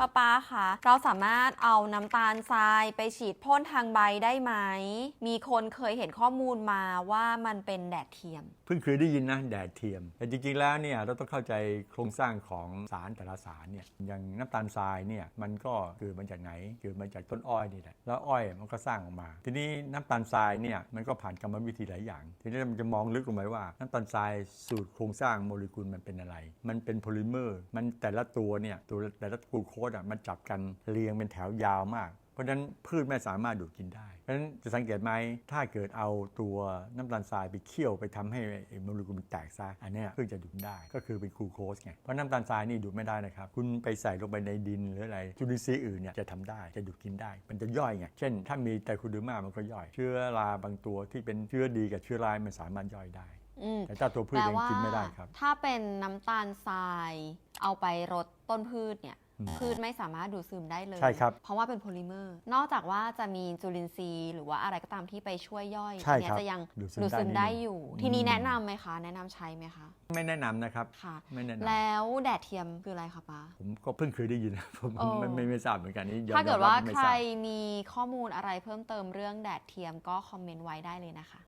ป้าป้าคะเราสามารถเอาน้ำตาลทรายไปฉีดพ่นทางใบได้ไหม มีคนเคยเห็นข้อมูลมาว่ามันเป็นแดดเทียม เพิ่งเคยได้ยินนะแดดเทียม แต่จริงๆแล้วเนี่ยเราต้องเข้าใจโครงสร้างของสารแต่ละสารเนี่ยอย่างน้ำตาลทรายเนี่ยมันก็เกิดมาจากไหนเกิดมาจากต้นอ้อยนี่แหละแล้วอ้อยมันก็สร้างออกมา ทีนี้น้ำตาลทรายเนี่ยมันก็ผ่านกรรมวิธีหลายอย่าง ทีนี้มันจะมองลึกลงไปว่าน้ำตาลทรายสูตรโครงสร้างโมเลกุลมันเป็นอะไร มันเป็นโพลิเมอร์ มันแต่ละตัวเนี่ยตัวแต่ละกลูโคสอะมันจับกันเรียงเป็นแถวยาวมาก เพราะฉะนั้นพืชไม่สามารถดูดกินได้ เพราะฉะนั้นจะสังเกตไหมถ้าเกิดเอาตัวน้ำตาลทรายไปเคี่ยวไปทำให้ไอ้โมเลกุลมันแตกซะอันเนี้ยพืชจะดูดได้ก็คือเป็นกลูโคสไงเพราะน้ำตาลทรายนี่ดูดไม่ได้นะครับ คุณไปใส่ลงไปในดินหรืออะไรจุลินทรีย์อื่นเนี่ยจะทำได้จะดูดกินได้ มันจะย่อยไงเช่น ถ้ามีไตรโคเดอร์มามันก็ย่อย เชื้อราบางตัวที่เป็นเชื้อดีกับเชื้อร้ายมันสามารถย่อยได้อืมแต่ถ้าตัวพืชแปลยังว่ากินไม่ได้ครับ ถ้าเป็นน้ำตาลทรายเอาไปรดต้นพืชเนี่ยอืม พืชไม่สามารถดูดซึมได้เลยใช่ครับเพราะว่าเป็นโพลิเมอร์ นอกจากว่าจะมีจุลินทรีย์ หรือว่าอะไรก็ตามที่ไปช่วยย่อยใช่อันเนี้ครัยบจะยังดูดซึมดูดซึมได้ได้นิดนึงอยู่อืมทีนี้แนะนำไหมคะ แนะนำใช้ไหมคะ ไม่แนะนำนะครับค่ะ ไม่แนะนำแล้วแดดเทียมคืออะไรคะป้า ผมก็เพิ่งเคยได้ยินนะผมเออ ไม่ไม่ไม่ทราบเหมือนกันนี่ยอมถ้าเกิดยอมรับว่าไม่ใคทรราบมีข้อมูลอะไรเพิ่มเติมเรื่องแดดเทียมก็คอมเมนต์ไว้ได้เลยนะคะ